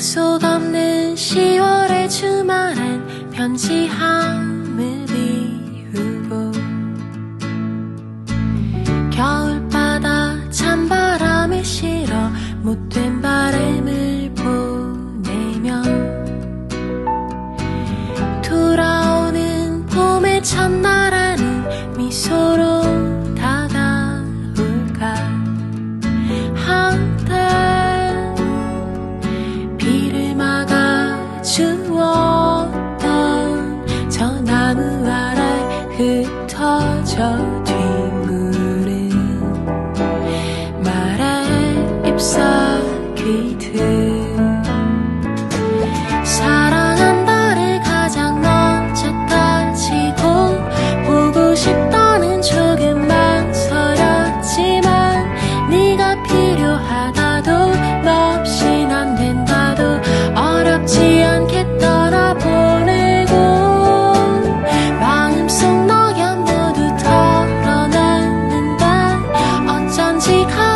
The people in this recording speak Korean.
약속 없는 10월의 주말엔 편지 함을 비우고 겨울바다 찬바람에 실어 못된 바람을 보내면 돌아오는 봄의 첫날에는 미소로 나날 흩어져 뒤무는 말에 입사 抵抗